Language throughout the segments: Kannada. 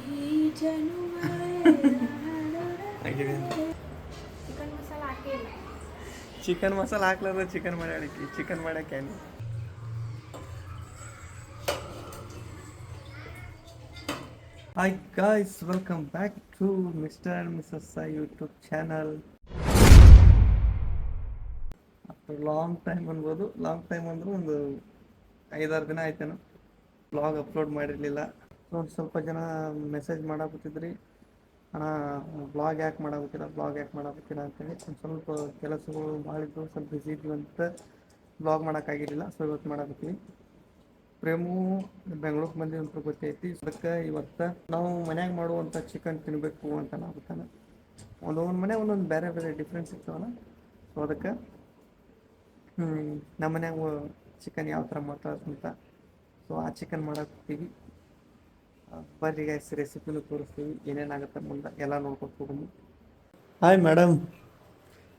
ಚಿಕನ್ ಮಸಾಲ ಹಾಕಿಲ್ಲ. ಚಿಕನ್ ಮಸಾಲ ಹಾಕ್ಲಾರ್ದ ಚಿಕನ್ ಮಾಡ್ಯಾಳಿಕಿ ಚಿಕನ್ ಮಾಡಕ್ಕೆ hi guys welcome back to mister and missus YouTube channel long time ಅನ್ಬೋದು. ಲಾಂಗ್ ಟೈಮ್ ಅಂದ್ರೆ ಒಂದು ಐದಾರು ದಿನ ಆಯ್ತೇನೋ. ಬ್ಲಾಗ್ ಅಪ್ಲೋಡ್ ಮಾಡಿರಲಿಲ್ಲ. ಒಂದು ಸ್ವಲ್ಪ ಜನ ಮೆಸೇಜ್ ಮಾಡಾಕತ್ತಿದ್ರಿ. ಅಣ್ಣ ಬ್ಲಾಗ್ ಯಾಕೆ ಮಾಡಾಕತ್ತಿಲ್ಲ ಬ್ಲಾಗ್ ಯಾಕೆ ಮಾಡಾಕತ್ತಿಲ್ಲ ಅಂತೇಳಿ. ಒಂದು ಸ್ವಲ್ಪ ಕೆಲಸಗಳು ಇದ್ದವು ಸ್ವಲ್ಪ ಬಿಸಿ ಇದ್ವಿ ಅಂತ ಬ್ಲಾಗ್ ಮಾಡೋಕ್ಕಾಗಿರಲಿಲ್ಲ ಸೊ ಇವತ್ತು ಮಾಡಾಕತ್ತೀವಿ ಪ್ರೇಮು, ಬೆಂಗಳೂರಿಗೆ ಬಂದು ಅಂತ ಗೊತ್ತೈತಿ. ಅದಕ್ಕೆ ಇವತ್ತು ನಾವು ಮನ್ಯಾಗ ಮಾಡುವಂಥ ಚಿಕನ್ ತಿನ್ನಬೇಕು ಅಂತ ನಾಗುತ್ತಾನೆ ಒಂದೊಂದು ಮನೆ, ಒಂದೊಂದು ಬೇರೆ ಬೇರೆ ಡಿಫ್ರೆನ್ಸ್ ಇರ್ತಾವಲ್ಲ ಸೊ ಅದಕ್ಕೆ ನಮ್ಮ ಮನ್ಯಾಗ ಚಿಕನ್ ಯಾವ ಥರ ಮಾಡ್ತಾರೆ ಅಂತ. ಸೊ ಆ ಚಿಕನ್ ಮಾಡಾಕತ್ತೀವಿ ಬರ್ರಿ ಗೈಸ್ ರೆಸಿಪಿನೂ ತೋರಿಸ್ತೀವಿ. ಏನೇನಾಗುತ್ತೆ ಮುಂದೆ ಎಲ್ಲ ಹೋಗೋಣ. Hi madam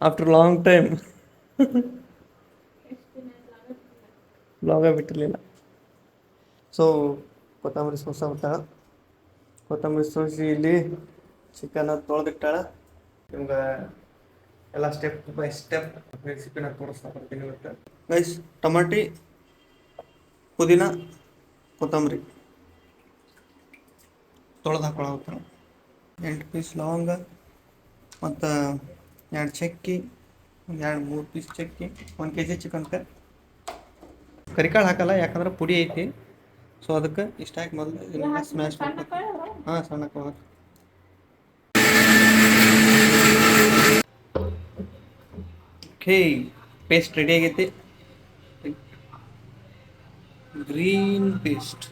after long time blog ಬಿಟ್ಟಿರಲಿಲ್ಲ. So ಕೊತ್ತಂಬರಿ ಸೋಸ ಬಿಟ್ಟಾಳ. ಕೊತ್ತಂಬರಿ ಸೋಸಿ ಇಲ್ಲಿ ಚಿಕನ್ ತೊಳೆದಿಟ್ಟಾಳ. ನಿಮ್ಗೆ ಎಲ್ಲ ಸ್ಟೆಪ್ ಬೈ ಸ್ಟೆಪ್ ರೆಸಿಪಿನ ತೋರಿಸ್ತಾ ಬರ್ತೀನಿ ಇವತ್ತು. ಗೈಸ್ ಟಮಾಟಿ, ಪುದೀನ, ಕೊತ್ತಂಬರಿ. ತೊಳೆದು ಹಾಕೊಳತ್ತಾಳ ಎಂಟು ಪೀಸ್ ಲವಂಗ, ಮತ್ತು ಎರಡು ಚಕ್ಕಿ ಒಂದು ಎರಡು ಮೂರು ಪೀಸ್ ಚಕ್ಕಿ, ಒಂದು ಕೆ ಜಿ ಚಿಕನ್ಗೆ ಕರಿಕಾಳು ಹಾಕಲ್ಲ, ಯಾಕಂದ್ರೆ ಪುಡಿ ಐತಿ. ಸೊ ಅದಕ್ಕೆ ಇಷ್ಟ ಹಾಕಿ ಮೊದಲು ಸ್ಮ್ಯಾಶ್ ಮಾಡ್ಬೇಕು ಹಾಂ, ಸಣ್ಣ ಹಾಕಿ ಓಕೆ ಪೇಸ್ಟ್ ರೆಡಿ ಆಗೈತಿ. ಗ್ರೀನ್ ಪೇಸ್ಟ್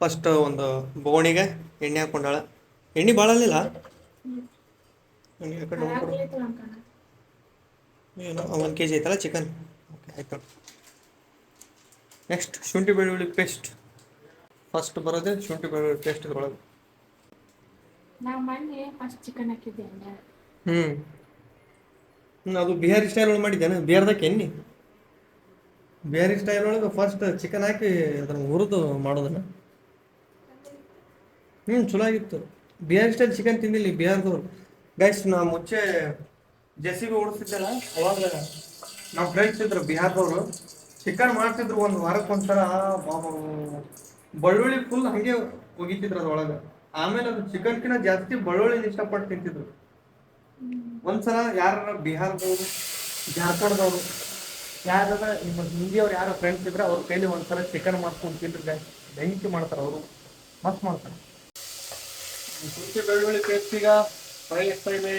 ಫಸ್ಟ್ ಒಂದು ಬೋಣಿಗೆ ಎಣ್ಣೆ ಹಾಕೊಂಡಾಳ ಎಣ್ಣೆ ಭಾಳ ಅಲ್ಲಿಲ್ಲ ಏನು ಒಂದು ಕೆ ಜಿ ಐತಲ್ಲ ಚಿಕನ್ ಓಕೆ ಆಯ್ತು ನೆಕ್ಸ್ಟ್ ಶುಂಠಿ ಬೆಳ್ಳುಳ್ಳಿ ಪೇಸ್ಟ್ ಫಸ್ಟ್ ಬರೋದೇ ಶುಂಠಿ ಬೆಳ್ಳುಳ್ಳಿ ಪೇಸ್ಟ್ ಇದ್ರೊಳಗೆ. ನಾವು ಮೊನ್ನೆ ಫಸ್ಟ್ ಚಿಕನ್ ಹಾಕಿದ್ದೆ ಅಲ್ಲ. ಹ್ಞೂ ಹ್ಞೂ ಅದು ಬಿಹಾರಿ ಸ್ಟೈಲ್ ಒಳಗೆ ಮಾಡಿದ್ದೇನೆ ಬಿಹಾರದಕ್ಕೆ ಎಣ್ಣೆ? ಬಿಹಾರಿ ಸ್ಟೈಲ್ ಒಳಗೆ ಫಸ್ಟ್ ಚಿಕನ್ ಹಾಕಿ ಅದನ್ನು ಹುರಿದು ಮಾಡೋದನ್ನ. ಹ್ಞೂ ಚಲೋ ಆಗಿತ್ತು ಬಿಹಾರ್ ಸ್ಟೈಲ್ ಚಿಕನ್ ತಿಂದಿಲ್ಲ ಬಿಹಾರ್ದವ್ರು. ಗೈಸ್ ನಾ ಮುಂಚೆ ಜೆ ಸಿ ಬಿ ಓಡಿಸ್ತಿದ್ದಲ್ಲ ಅವಾಗ ನಮ್ಮ ಫ್ರೆಂಡ್ಸ್ ಇದ್ರು ಬಿಹಾರದವರು. ಚಿಕನ್ ಮಾಡ್ತಿದ್ರು ಒಂದು ವಾರಕ್ಕೆ ಒಂದ್ಸಲ ಬೆಳ್ಳುಳ್ಳಿ ಫುಲ್ ಹಂಗೆ ಒಗಿತಿದ್ರು ಅದ್ರೊಳಗೆ. ಆಮೇಲೆ ಅದು ಚಿಕನ್ಕಿನ ಜಾಸ್ತಿ ಬೆಳ್ಳುಳ್ಳಿ ಇಷ್ಟಪಟ್ಟು ತಿಂತಿದ್ರು. ಒಂದ್ಸಲ ಯಾರ ಬಿಹಾರದವರು, ಜಾರ್ಖಂಡ್ದವರು ಯಾರ ನಿಮ್ಮ ಹಿಂದಿಯವ್ರು ಯಾರೋ ಫ್ರೆಂಡ್ಸ್ ಇದ್ರೆ ಅವ್ರ ಕೈಲಿ ಒಂದ್ಸಲ ಚಿಕನ್ ಮಾಡ್ಕೊಂಡು ತಿಂದ್ರೆ. ಬೆಂಕಿ ಮಾಡ್ತಾರೆ ಅವರು. ಮಸ್ತ್ ಮಾಡ್ತಾರೆ. ಶುಂಠಿ ಬೆಳ್ಳುಳ್ಳಿ ಪೇಸ್ಟ್ ಈಗ ಫ್ರೈ ಫ್ರೈ ಶುಂಠಿ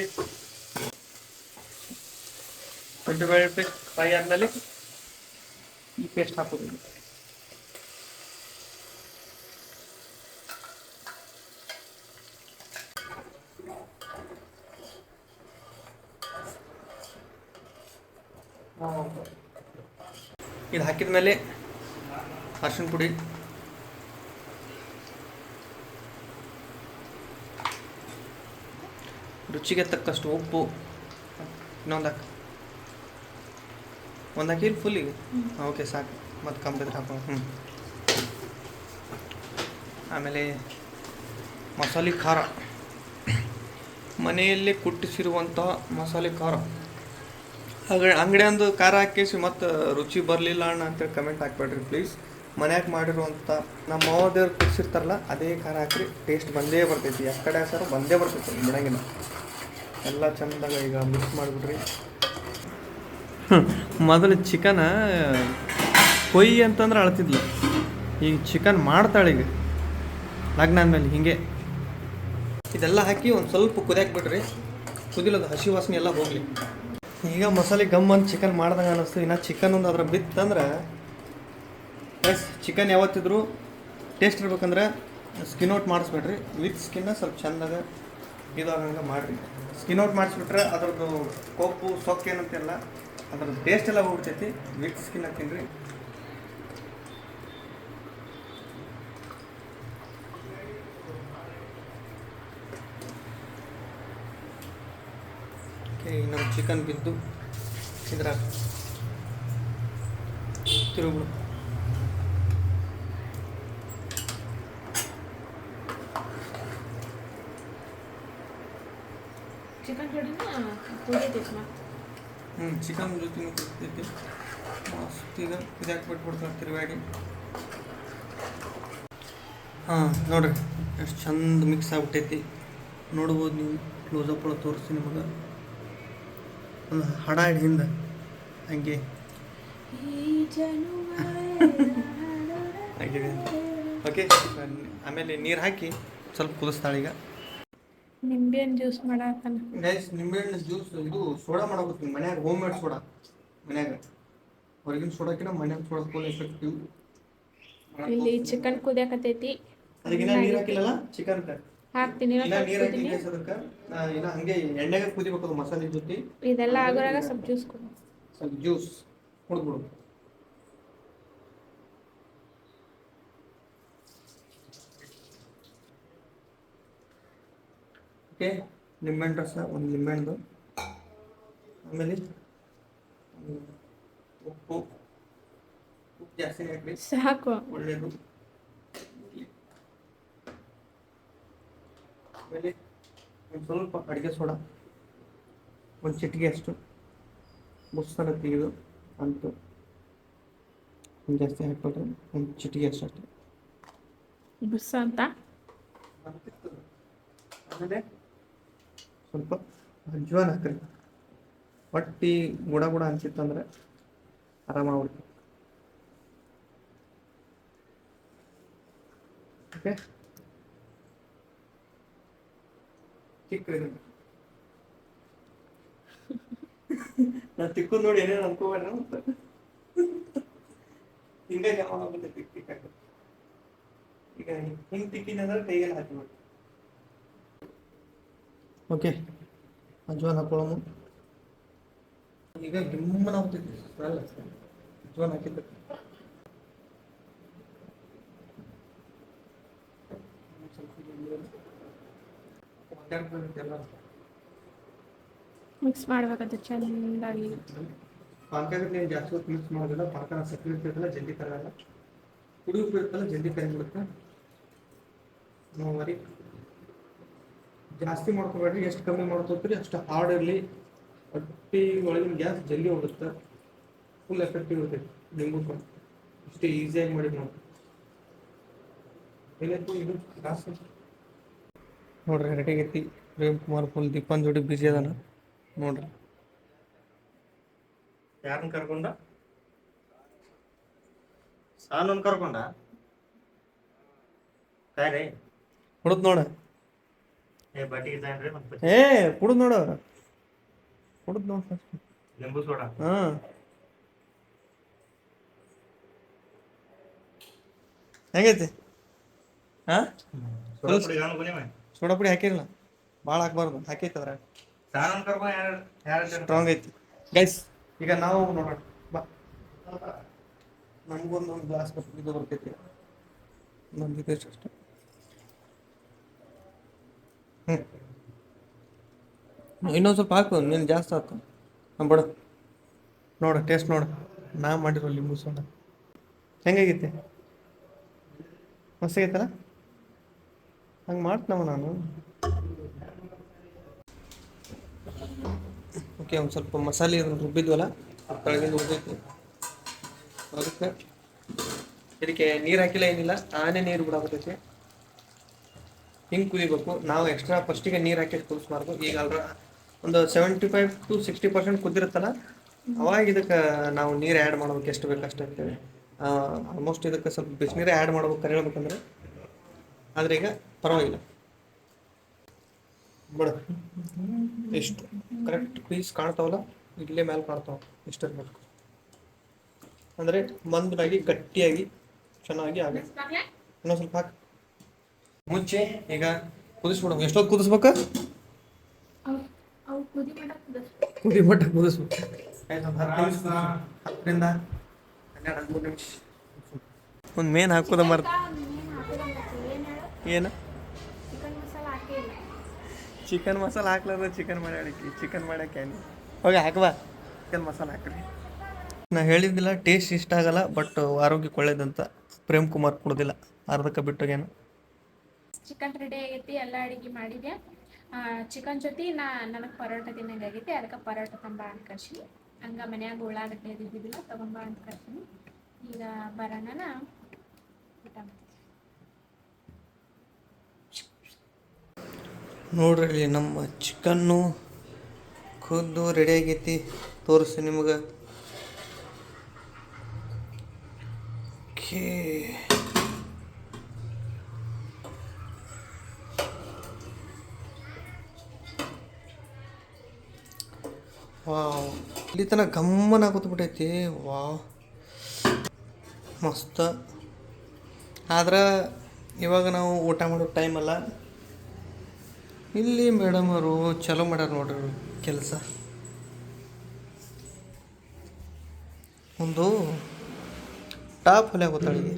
ಬೆಳ್ಳುಳ್ಳಿ ಪೇಸ್ಟ್ ಫ್ರೈ ಆದ್ಮೇಲೆ ಈ ಪೇಸ್ಟ್ ಹಾಕೋದು ಇದು ಹಾಕಿದ ಮೇಲೆ ಅರ್ಶಿಣ ಪುಡಿ. ರುಚಿಗೆ ತಕ್ಕಷ್ಟು ಉಪ್ಪು ಇನ್ನೊಂದು ಹಾಕಿ. ಒಂದು ಹಾಕಿ ಫುಲ್ ಈಗ ಓಕೆ ಸಾಕು. ಮತ್ತು ಕಂಪ್ಲೀಟ್ ಹಾಕೋ. ಹ್ಞೂ ಆಮೇಲೆ ಮಸಾಲೆ ಖಾರ. ಮನೆಯಲ್ಲೇ ಕುಟ್ಟಿಸಿರುವಂಥ ಮಸಾಲೆ ಖಾರ. ಹಾಗೆ ಅಂಗಡಿ ಒಂದು ಖಾರ ಹಾಕಿಸಿ ಮತ್ತು ರುಚಿ ಬರಲಿಲ್ಲ ಅಣ್ಣ ಅಂತೇಳಿ ಕಮೆಂಟ್ ಹಾಕ್ಬೇಡ್ರಿ ಪ್ಲೀಸ್ ಮನ್ಯಾಗ ಮಾಡಿರುವಂಥ ನಮ್ಮ ಮಾವದೇವ್ರು ಕುಟ್ಟಿಸಿರ್ತಾರಲ್ಲ ಅದೇ ಖಾರ ಹಾಕಿರಿ. ಟೇಸ್ಟ್ ಬಂದೇ ಬರ್ತೈತಿ. ಕಡೆ ಹಾಕ್ಸಾರು ಬಂದೇ ಬರ್ತೈತಿ ಬಿಡಂಗಿಲ್ಲ. ಎಲ್ಲ ಚಂದಾಗ ಈಗ ಮಿಕ್ಸ್ ಮಾಡಿಬಿಡ್ರಿ. ಮೊದಲು ಚಿಕನ ಕೊಯ್ ಅಂತಂದ್ರೆ ಅಳ್ತಿದ್ಲು. ಈಗ ಚಿಕನ್ ಮಾಡ್ತಾಳೆ ಈಗ. ಲಗ್ನ ಆದ್ಮೇಲೆ ಹಿಂಗೆ. ಇದೆಲ್ಲ ಹಾಕಿ ಒಂದು ಸ್ವಲ್ಪ ಕುದಿಯಾಕ್ ಬಿಡ್ರಿ ಕುದಿಲೋದು ಹಸಿ ವಾಸನೆ ಎಲ್ಲ ಹೋಗಲಿ. ಈಗ ಮಸಾಲೆ ಗಮ್ ಅಂತ ಚಿಕನ್ ಮಾಡ್ದಂಗೆ ಅನ್ನಿಸ್ತು ಇನ್ನು ಚಿಕನ್ ಒಂದು ಅದ್ರ ಬಿತ್ತಂದ್ರೆ ಎಸ್ ಚಿಕನ್ ಯಾವತ್ತಿದ್ರು ಟೇಸ್ಟ್ ಇರ್ಬೇಕಂದ್ರೆ ಸ್ಕಿನ್ ಔಟ್ ಮಾಡಿಸ್ಬೇಡ್ರಿ. ವಿತ್ ಸ್ಕಿನ್ನ ಸ್ವಲ್ಪ ಚಂದಾಗ ಇದಾಗಂಗೆ ಮಾಡಿರಿ. ಸ್ಕಿನ್ ಔಟ್ ಮಾಡಿಸ್ಬಿಟ್ರೆ ಅದ್ರದ್ದು ಕೊಪ್ಪು, ಸೊಕ್ಕು ಏನಂತೆಲ್ಲ ಅದ್ರದ್ದು ಟೇಸ್ಟ್ ಎಲ್ಲ ಹೋಗ್ಬಿಡ್ತೈತಿ. ವಿತ್ ಸ್ಕಿನ್ ಓಕೆ ನಮ್ಮ ಚಿಕನ್ ಬಿದ್ದು ಇದ್ರಾಗ ತಿರುಗ್ಬಿಡು ಚಿಕನ್ ಜೋಡಿನ ಮತ್ತೆ ಹ್ಞೂ ಚಿಕನ್ ಜೊತೆ ಮಸ್ತ್ ಈಗ ಇದಾಕಿ ಬಿಟ್ಬಿಡ್ತಾರೆ ತಿರುಗಾಡಿ ಹಾಂ ನೋಡ್ರಿ ಎಷ್ಟು ಚಂದ ಮಿಕ್ಸ್ ಆಗ್ಬಿಟ್ಟೈತಿ. ನೋಡ್ಬೋದು ನೀವು ಕ್ಲೋಸಪ್ ಒಳಗೆ ತೋರಿಸ್ತೀನಿ ನಿಮಗೆ. ಒಂದು ಹಡ ಹಿಂದೆ. ಹಂಗೆ. ಆಗಿದೆ. ಓಕೆ ಆಮೇಲೆ ನೀರು ಹಾಕಿ ಸ್ವಲ್ಪ ಕುದಿಸ್ತಾಳೆ ಈಗ. ನಿಂಬೆಹಣ್ಣು ಜ್ಯೂಸ್ ಮಾಡಾಕನ ಗೈಸ್ ನಿಂಬೆಹಣ್ಣು ಜ್ಯೂಸ್ ಇದು ಸೋಡಾ ಮಾಡಬೇಕು ಮನ್ಯಾಗ ಹೋಮ್ ಮೇಡ್ ಸೋಡಾ ಮನ್ಯಾಗ. ಹೊರಗಿನ ಸೋಡಾಕಿನ ಮನ್ಯಾಗ ಸೋಡಾ ಫುಲ್ ಎಫೆಕ್ಟಿವ್ ಇಲ್ಲಿ ಚಿಕನ್ ಕುದಿಯಾಕತೈತಿ ಅದಕ್ಕೆ ನೀರು ಹಾಕಿಲ್ಲಲ್ಲ? ಚಿಕನ್ ಹಾಕ್ತೀನಿ. ನೀರು ಕುದೀನಿ. ಹಾಕಿ ಅದಕ್ಕೆ ಇನ್ನ ಹಂಗೆ ಎಣ್ಣೆಗೆ ಕುದಿಬೇಕು ಮಸಾಲೆ ಜೊತೆ. ಇದೆಲ್ಲ ಆಗೋರಾಗ ಸ್ವಲ್ಪ ಜ್ಯೂಸ್ ಕೊಡು. ಸ್ವಲ್ಪ ಜ್ಯೂಸ್ ಕುಡಿದ್ಬಿಡು. ಓಕೆ ನಿಂಬೆಹಣ್ಣು ರಸ ಒಂದು ನಿಂಬೆಹಣ್ಣು ಆಮೇಲೆ ಉಪ್ಪು ಉಪ್ಪು ಜಾಸ್ತಿ ಹಾಕ್ರಿ ಸಾಕು. ಒಳ್ಳೆಯದು ಆಮೇಲೆ ಒಂದು ಸ್ವಲ್ಪ ಅಡುಗೆ ಸೋಡಾ. ಒಂದು ಚಿಟಿಕೆ ಅಷ್ಟು. ಮುಸ್ಸನ ತೆಗೆದು ಅಂತು ಒಂದು ಜಾಸ್ತಿ ಹಾಕ್ಬಿಟ್ರೆ ಒಂದು ಚಿಟಿಕೆ ಅಷ್ಟು ಅಷ್ಟೇ. ಬುಸ್ಸ ಅಂತ? ಆಮೇಲೆ ಸ್ವಲ್ಪ ಅಜ್ವಾನ್ ಹಾಕ್ರಿ ಹೊಟ್ಟಿ ಗುಡ ಗುಡ ಅನ್ಸಿತ್ತಂದ್ರೆ ಆರಾಮಾಗ್ಬಿಡ್ತು ಓಕೆ ನಾ ತಿಕ್ಕು ನೋಡಿ ಏನೇನು ಅನ್ಕೋಬೇಡ ಅಂತ. ಹಿಂಗಾಗಿ ಯಾವಾಗ ತಿಕ್ ತಿಕ್ಕಾಕ ಈಗ ಹಿಂಗೆ ತಿಕ್ಕಿನಂದ್ರೆ ಕೈಗೆಲ್ಲ ಹಾಕಿಬಿಟ್ಟು ಓಕೆ ಅಜ್ವಾನ್ ಹಾಕೊಳ್ಳೋಣ. ಈಗ ಗಿಮ್ಮನ ಆಗ್ತೈತಿ ಸ್ಮೆಲ್ ಅಜ್ವಾನ್ ಹಾಕಿದ್ದೆ. ಮಿಕ್ಸ್ ಮಾಡಬೇಕಾದ್ರೆ ಚೆಂದಾಗಿ. ಪಾಕ ನೀವು ಜಾಸ್ತಿ ಹೊತ್ತು ಮಿಕ್ಸ್ ಮಾಡೋದಿಲ್ಲ ಪಾಕ ಸಕ್ಕರೆ ಇರ್ತೈತಲ್ಲ ಜಲ್ದಿ ಕರಗಲ್ಲ. ಕುಡಿ ಉಪ್ಪು ಇರ್ತಲ್ಲ ಜಲ್ದಿ ಕರಗಿಬಿಡುತ್ತೆ? ನಾವು ಮರಿ ಜಾಸ್ತಿ ಮಾಡ್ಕೋಬೇಡ್ರಿ ಎಷ್ಟು ಕಮ್ಮಿ ಮಾಡ್ಕೋತೀರಿ ಅಷ್ಟು ಹಾರ್ಡ್ ಇರಲಿ. ಹೊಟ್ಟಿ ಒಳಗಿನ ಗ್ಯಾಸ್ ಜಲ್ದಿ ಹೋಗುತ್ತೆ. ಫುಲ್ ಎಫೆಕ್ಟಿವ್ ಇರ್ತೈತಿ ನಿಮ್ಮ ಇಷ್ಟೇ ಈಸಿಯಾಗಿ ಮಾಡಿ ನಾವು ಏನೈತಿ ಇದು? ಕ್ಲಾಸ್ ನೋಡ್ರಿ ರೆಡಿ ಆಗೈತಿ ಪ್ರೇಮ್ ಕುಮಾರ್ ಫುಲ್ ದೀಪನ್ ಜೋಡಿ ಬಿಜಿ ಅದಾನ. ನೋಡ್ರಿ. ಯಾರನ್ನ ಕರ್ಕೊಂಡ? ಸಾನನ್ ಕರ್ಕೊಂಡ? ಕಾಯ್ರಿ. ಹುಡುತ್ ನೋಡ. ಏ ಕುಡ್ದು ನೋಡ. ಕುಡ್ದು ನೋಡ ಲಿಂಬು ಸೋಡಾ. ಹಾ. ಹೆಂಗೈತಿ? ಹಾ? ಸೋಡಾ ಪುಡಿ ಹಾಕಿರಲ್ಲ ಭಾಳ ಹಾಕ್ಬಾರ್ದು. ಹಾಕೈತಿ ಅದ್ರ ಸಾನನ್ ಕರ್ಕೊಂಡ್ ಯಾರ ಯಾರ ಸ್ಟ್ರಾಂಗ್ ಐತಿ. ಗೈಸ್ ಈಗ ನಾವು ನೋಡೋಣ. ಬಾ. ನಮಗೊಂದು ಒಂದು ಗ್ಲಾಸ್ ಇದು ಬರ್ತೈತಿ. ನಮ್ದು ಅಷ್ಟೇ. ಹ್ಞೂ ಇನ್ನೊಂದು ಸ್ವಲ್ಪ ಹಾಕು, ನೀನು ಜಾಸ್ತಿ ಹಾಕು. ಹಾಂ, ಬಡ. ನೋಡು ಟೇಸ್ಟ್ ನೋಡು. ನಾ ಮಾಡಿರೋ ಲಿಂಬು ಸೋಡ. ಹೆಂಗಾಗೈತೆ? ಮಸ್ತಾಗೈತಲ್ಲ ಹಂಗೆ ಮಾಡ್ತೀನವ ನಾನು. ಓಕೆ, ಒಂದು ಸ್ವಲ್ಪ ಮಸಾಲೆ ರುಬ್ಬಿದ್ವಲ್ಲ? ಕೆಳಗಿಂದ ಉಳಿದೈತಿ ಅದಕ್ಕೆ, ಇದಕ್ಕೆ ನೀರು ಹಾಕಿಲ್ಲ ಏನಿಲ್ಲ, ಆನೆ ನೀರು ಬಿಡಾಕತ್ತೈತಿ. ಹಿಂಗೆ ಕುದಿಬೇಕು. ನಾವು ಎಕ್ಸ್ಟ್ರಾ ಫಸ್ಟಿಗೆ ನೀರು ಹಾಕಿ ಕುದಿಸ್ಬಾರ್ದು. ಈಗ ಅಲ್ರ ಒಂದು seventy five to sixty percent ಕುದಿರುತ್ತಲ್ಲ, ಅವಾಗ ಇದಕ್ಕೆ ನಾವು ನೀರು ಆ್ಯಡ್ ಮಾಡ್ಬೇಕು. ಎಷ್ಟು ಬೇಕು ಅಷ್ಟು ಅಂತೇಳಿ ಆಲ್ಮೋಸ್ಟ್ ಇದಕ್ಕೆ ಸ್ವಲ್ಪ ಬಿಸಿನೀರೇ ಆ್ಯಡ್ ಮಾಡ್ಬೇಕು ಕರಿಬೇಕಂದ್ರೆ ಆದರೆ ಈಗ ಪರವಾಗಿಲ್ಲ. ಬಡ. ಎಷ್ಟು ಕರೆಕ್ಟ್ ಪೀಸ್ ಕಾಣ್ತಾವಲ್ಲ, ಇಲ್ಲೇ ಮೇಲೆ ಕಾಣ್ತಾವ. ಇಷ್ಟು ಇರ್ಬೇಕು. ಅಂದರೆ ಮಂದನಾಗಿ ಗಟ್ಟಿಯಾಗಿ ಚೆನ್ನಾಗಿ ಆಗುತ್ತೆ ಇನ್ನೊಂದು ಸ್ವಲ್ಪ ಹಾಕಿ. ಮುಚ್ಚೆ ಈಗ ಕುದಿಸ್ಬಿಡು. ಎಷ್ಟೊತ್ತು ಕುದಿಸ್ಬೇಕು? ಕುದಿ ಮಟ್ಟ ಕುದಿಸ್ಬೇಕು. ಹತ್ತರಿಂದ ಹನ್ನೆರಡು ಹದಿಮೂರು ನಿಮಿಷ. ಒಂದು ಮೇನ್ ಹಾಕೋದ ಮರ್ ಏನು ಚಿಕನ್ ಮಸಾಲ ಹಾಕ್ಲಾರ ಚಿಕನ್ ಮಾಡ್ಯಾಡಕ್ಕೆ ಚಿಕನ್ ಮಾಡ್ಯಾಕೆ ಹೋಗಿ ಹಾಕ್ವಾ ಚಿಕನ್ ಮಸಾಲ ಹಾಕ್ರಿ. ನಾ ಹೇಳಿದ್ದಿಲ್ಲ ಟೇಸ್ಟ್ ಇಷ್ಟ ಆಗಲ್ಲ ಬಟ್ ಆರೋಗ್ಯಕ್ಕೆ ಒಳ್ಳೇದಂತ ಪ್ರೇಮ್ ಕುಮಾರ್ ಕೊಡೋದಿಲ್ಲ. ಅರ್ಧಕ್ಕೆ ಬಿಟ್ಟೋಗೇನು. ಚಿಕನ್ ರೆಡಿ ಆಗೈತಿ, ಎಲ್ಲ ಅಡಿಗೆ ಮಾಡಿದೆ ಚಿಕನ್ ಜೊತೆ ನಾ, ನನಗೆ ಪರೋಟ ತಿನ್ನಂಗಾಗೈತಿ ಅದಕ್ಕೆ ಪರೋಟ ತಂಬ ಅಂತ ಹಂಗೆ ಮನ್ಯಾಗ ಉಳ್ಳಾಗಡ್ಡೆ ಇದ್ದಿದ್ದಿಲ್ಲ ತಗೊಂಬ ಅಂತ ಈಗ ಬರೋಣ ಊಟ ನೋಡ್ರಿ, ನಮ್ಮ ಚಿಕನ್ನು ಖುದ್ದು ರೆಡಿ ಆಗೈತಿ ತೋರಿಸಿ ನಿಮ್ಗೆ. ಓಕೆ. ವಾವ್. ಇಲ್ಲಿ ತನಕ ಗಮ್ಮನ ಕೂತ್ಬಿಟ್ಟೈತಿ. ವಾವ್. ಮಸ್ತ. ಆದ್ರೆ ಇವಾಗ ನಾವು ಊಟ ಮಾಡೋ ಟೈಮ್ ಅಲ್ಲ. ಇಲ್ಲಿ ಮೇಡಮ್ ಅವರು ಚಲೋ ಮಾಡ್ಯಾರ ನೋಡ್ರಿ ಕೆಲಸ. ಒಂದು ಟಾಪ್ ಹೊಲೆ ಗೊತ್ತಾಳಿಗೆ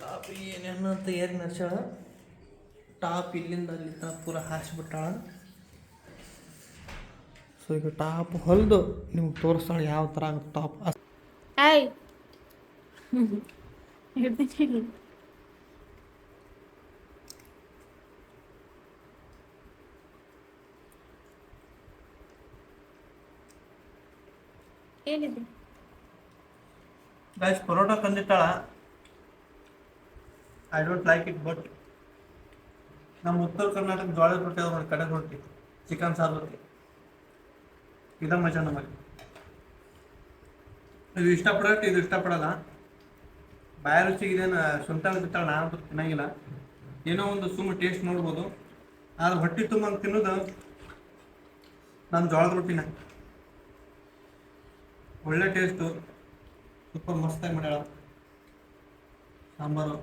ಟಾಪ್ ಏನೇನು ತಯಾರಿ ನಡ್ಸ್ಯಾಳ? ಟಾಪ್ ಇಲ್ಲಿಂದ ಅಲ್ಲಿ ತನಕ ಪೂರ ಹಾಸಿಬಿಟ್ಟಾಳ ಸೊ ಈಗ ಟಾಪ್ ಹೊಲ್ದು ನಿಮ್ಗೆ ತೋರಿಸ್ತಾಳೆ ಯಾವ ಥರ ಆಗುತ್ತೆ ಟಾಪ್. ಆಯ್ ಏನಿದೆ? Guys paratha ತಂದಿಟ್ಟಾಳ. I don't like it but ನಮ್ಮ ಉತ್ತರ ಕರ್ನಾಟಕ ಜೋಳದ ರೊಟ್ಟಿ ಅದ ಕಡಕ್ ರೊಟ್ಟಿ, ಚಿಕನ್ ಸಾರು ರೊಟ್ಟಿ. ಇದ ಮಜಾ ನಮಗೆ ಇದು ಇಷ್ಟಪಡೋಟ್ಟು ಇದು ಇಷ್ಟಪಡಲ್ಲ. ಬಾಯ ರುಚಿಗೆ ಇದೇನು ಸುಂಟಾಳ ಬಿತ್ತಾಳ ನಾನು ತಿನ್ನಂಗಿಲ್ಲ. ಏನೋ ಒಂದು ಸುಮ್ಮ ಟೇಸ್ಟ್ ನೋಡ್ಬೋದು. ಆದ್ರೆ ಹೊಟ್ಟೆ ತುಂಬ ತಿನ್ನೋದು ನಮ್ಮ ಜೋಳದ ರೊಟ್ಟಿನ. ಒಳ್ಳೆ ಟೇಸ್ಟು ಸೂಪರ್ ಮಸ್ತಾಗಿ ಮಾಡ್ಯಾಳ. ಸಾಂಬಾರು.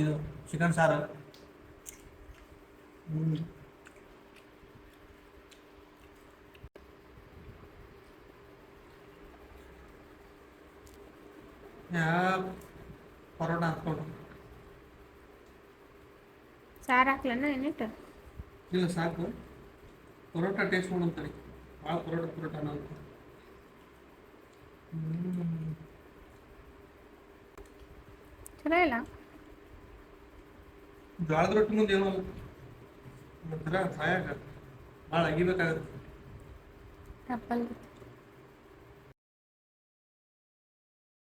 ಇದು ಚಿಕನ್ ಸಾರು. ಹ್ಮ್. ಯಾ ಪರೋಟ ಹಾಕ್ಕೊಂಡು ಸಾರು ಹಾಕ್ಲನ್ನ ಏನಿಟ್ಟು ಇಲ್ಲ ಸಾಕು ಪರೋಟ ಟೇಸ್ಟ್ ಮಾಡೋಂತಾರೆ ಭಾಳ ಪರೋಟ ಪರೋಟ ಹ್ಮ್. ಚಲೋ ಇಲ್ಲ ಜೋಳದ ರೊಟ್ಟಿ ಮುಂದೆ ಏನೋ ಒಂಥರ ಸಾಯಾಗ ಭಾಳ ಅಗಿಬೇಕಾಗುತ್ತೆ.